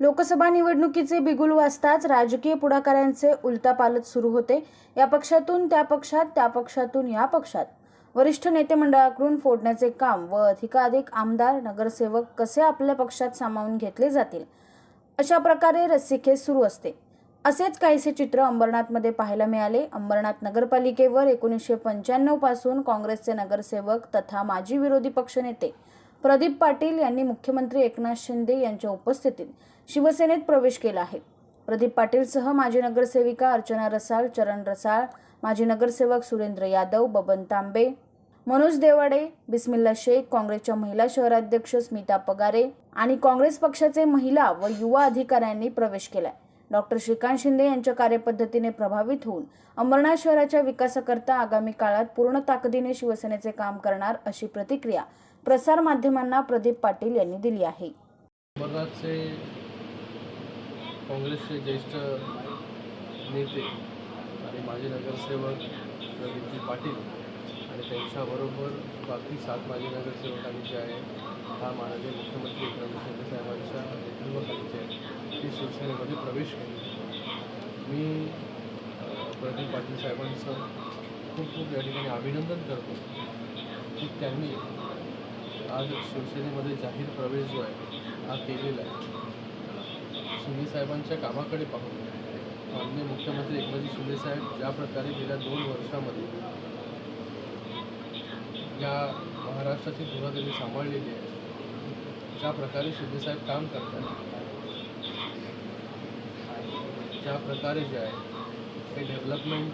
लोकसभा निवडणुकीचे बिगुल वाजताच राजकीय पुढाकारांचे उलतापालत सुरू होते. या पक्षातून त्या पक्षात त्या पक्षातून या पक्षात. वरिष्ठ नेते मंडळाकडून फोडण्याचे काम व अधिकाधिक आमदार नगरसेवक कसे आपल्या पक्षात सामावून घेतले जातील? अशा प्रकारे रस्सीखेच सुरू असते. असेच काहीसे चित्र अंबरनाथमध्ये पाहायला मिळाले. अंबरनाथ नगरपालिकेवर एकोणीसशे पंच्याण्णवपासून काँग्रेसचे नगरसेवक तथा माजी विरोधी पक्षनेते प्रदीप पाटील यांनी मुख्यमंत्री एकनाथ शिंदे यांच्या उपस्थितीत शिवसेनेत प्रवेश केला आहे. प्रदीप पाटीलसह माजी नगरसेविका अर्चना रसाळ चरण रसाळ माजी नगरसेवक सुरेंद्र यादव बबन तांबे मनोज देवाडे बिस्मिल्ला शेख काँग्रेसच्या महिला शहराध्यक्ष स्मिता पगारे आणि काँग्रेस पक्षाचे महिला व युवा अधिकाऱ्यांनी प्रवेश केलाय. डॉक्टर श्रीकांत शिंदे यांच्या कार्यपद्धतीने प्रभावित होऊन अंबरनाथ शहराच्या विकासाकरता आगामी काळात पूर्ण ताकदीने शिवसेनेचे काम करणार अशी प्रतिक्रिया प्रसार माध्यमांना प्रदीप पाटील यांनी दिली आहे. काँग्रेसचे ज्येष्ठ नेते आणि माजी नगरसेवक प्रदीपजी पाटील आणि त्यांच्याबरोबर बाकी सात माजी नगरसेवकांनी जे आहे हा माननीय मुख्यमंत्री एकनाथ शिंदे साहेबांच्या नेतृत्वाखालीचे ती शिवसेनेमध्ये प्रवेश केली. मी प्रदीप पाटील साहेबांचं खूप खूप या ठिकाणी अभिनंदन करतो की त्यांनी आज शिवसेनेमध्ये जाहीर प्रवेश जो आहे हा केलेला आहे. शिंदे साहेबांच्या कामाकडे पाहून माननीय मुख्यमंत्री एकनाथजी शिंदे साहेब ज्या प्रकारे गेल्या दोन वर्षामध्ये या महाराष्ट्राची धुरा त्यांनी सांभाळलेली आहे ज्या प्रकारे शिंदे साहेब काम करतात ज्या प्रकारे जे आहे ते डेव्हलपमेंट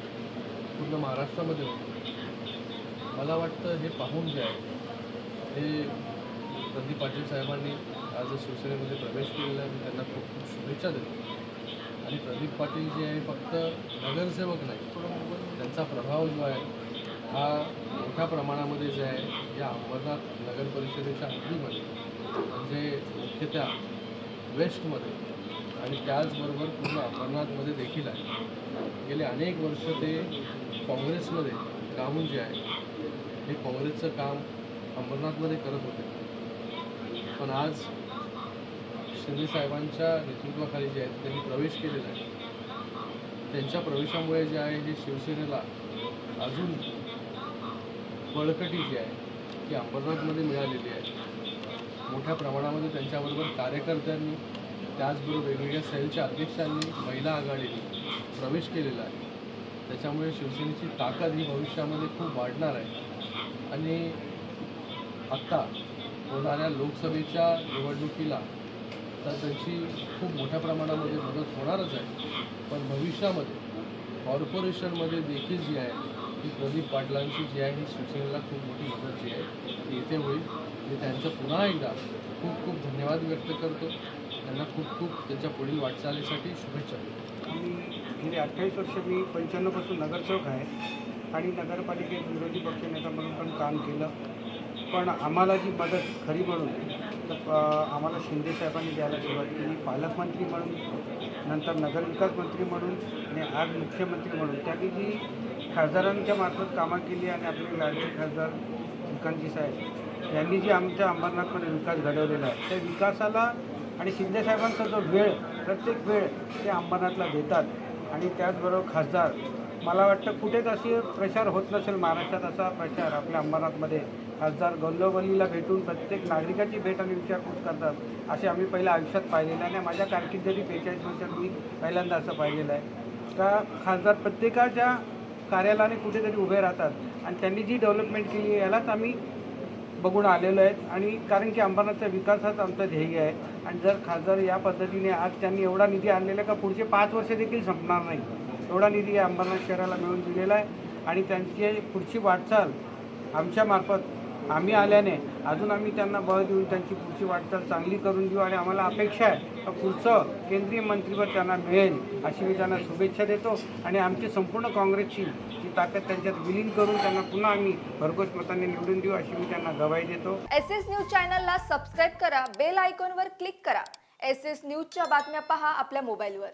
पूर्ण महाराष्ट्रामध्ये होतं. मला वाटतं हे पाहून जे आहे हे प्रदीप पाटील साहेबांनी आज शिवसेनेमध्ये प्रवेश केलेला आहे त्यांना खूप खूप शुभेच्छा देतो. आणि प्रदीप पाटील जे आहे फक्त नगरसेवक नाही त्यांचा प्रभाव जो आहे हा मोठ्या प्रमाणामध्ये जे आहे या अंबरनाथ नगर परिषदेच्या हद्दीमध्ये म्हणजे मुख्यतः वेस्टमध्ये आणि त्याचबरोबर पूर्ण अंबरनाथमध्ये देखील आहे. गेले अनेक वर्ष ते काँग्रेसमध्ये कामून जे आहे हे काँग्रेसचं काम अंबरनाथमध्ये करत होते. पण आज शिंदे साहेबांच्या नेतृत्वाखाली जे आहेत त्यांनी प्रवेश केलेला आहे. त्यांच्या प्रवेशामुळे जे आहे हे शिवसेनेला अजून बळकटी जी आहे ती अंबरनाथमध्ये मिळालेली आहे. मोठ्या प्रमाणामध्ये त्यांच्याबरोबर कार्यकर्त्यांनी त्याचबरोबर वेगवेगळ्या सेलच्या अध्यक्षांनी महिला आघाडीने प्रवेश केलेला आहे. त्याच्यामुळे शिवसेनेची ताकद ही भविष्यामध्ये खूप वाढणार आहे. आणि आत्ता होणाऱ्या लोकसभेच्या निवडणुकीला तर त्यांची खूप मोठ्या प्रमाणामध्ये मदत होणारच आहे. पण भविष्यामध्ये कॉर्पोरेशनमध्ये देखील जी आहे ती प्रदीप पाटलांची जी आहे ही शिवसेनेला खूप मोठी मदत जी आहे ती येथे होईल. मी त्यांचं पुन्हा एकदा खूप खूप धन्यवाद व्यक्त करतो. त्यांना खूप खूप त्यांच्या पुढील वाटचालीसाठी शुभेच्छा आणि गेली अठ्ठावीस वर्ष मी पंच्याण्णवपासून नगरसेवक आहे. आणि नगरपालिकेत विरोधी पक्षनेता म्हणून पण काम केलं. पण आम्हाला जी मदत खरी म्हणून तर आम्हाला शिंदे साहेबांनी द्यायला सुरुवात केली. पालकमंत्री म्हणून नंतर नगरविकास मंत्री म्हणून आणि आज मुख्यमंत्री म्हणून. त्यांनी जी खासदारांच्या मार्फत कामं केली आणि आपले लाडके खासदार श्रीकांतजी साहेब यांनी जी आमच्या अंबरनाथमध्ये विकास घडवलेला आहे त्या विकासाला आणि शिंदे साहेबांचा जो वेळ प्रत्येक वेळ ते अंबरनाथला देतात. आणि त्याचबरोबर खासदार मला वाटतं कुठेच अशी प्रचार होत नसेल महाराष्ट्रात असा प्रचार आपल्या अंबरनाथमध्ये. खासदार गल्लोगल्लीला भेटून प्रत्येक नागरिकाची भेट आणि विचारपूस करतात असे आम्ही पहिल्या आयुष्यात पाहिलेलं आहे आणि माझ्या कारकिर्दीत बेचाळीस वर्षात मी पहिल्यांदा असं पाहिलेलं आहे. का खासदार प्रत्येकाच्या कार्यालयाने कुठेतरी उभे राहतात आणि त्यांनी जी डेव्हलपमेंट केली आहे यालाच आम्ही बघून आलेलो आहेत. आणि कारण की अंबरनाथचा विकास हाच आमचं ध्येय आहे. आणि जर खासदार या पद्धतीने आज त्यांनी एवढा निधी आणलेला आहे का पुढचे पाच वर्ष देखील संपणार नाही. एवढा निधी या अंबरनाथ शहराला मिळवून दिलेला आहे. आणि त्यांची पुढची वाटचाल आमच्यामार्फत आम्ही आल्याने अजून आम्ही त्यांना बळ देऊन त्यांची पुढची वाटचाल चांगली करून देऊ आणि आम्हाला अपेक्षा आहे का पुढचं केंद्रीय मंत्रीपद त्यांना मिळेल अशी मी त्यांना शुभेच्छा देतो. आणि आमची संपूर्ण काँग्रेसची जी ताकद त्यांच्यात विलीन करून त्यांना पुन्हा आम्ही भरघोस मतांनी निवडून देऊ अशी मी त्यांना गवाही देतो. एस एस न्यूज चॅनलला सबस्क्राईब करा बेल आयकॉनवर क्लिक करा. एस एस न्यूजच्या बातम्या पहा आपल्या मोबाईलवर.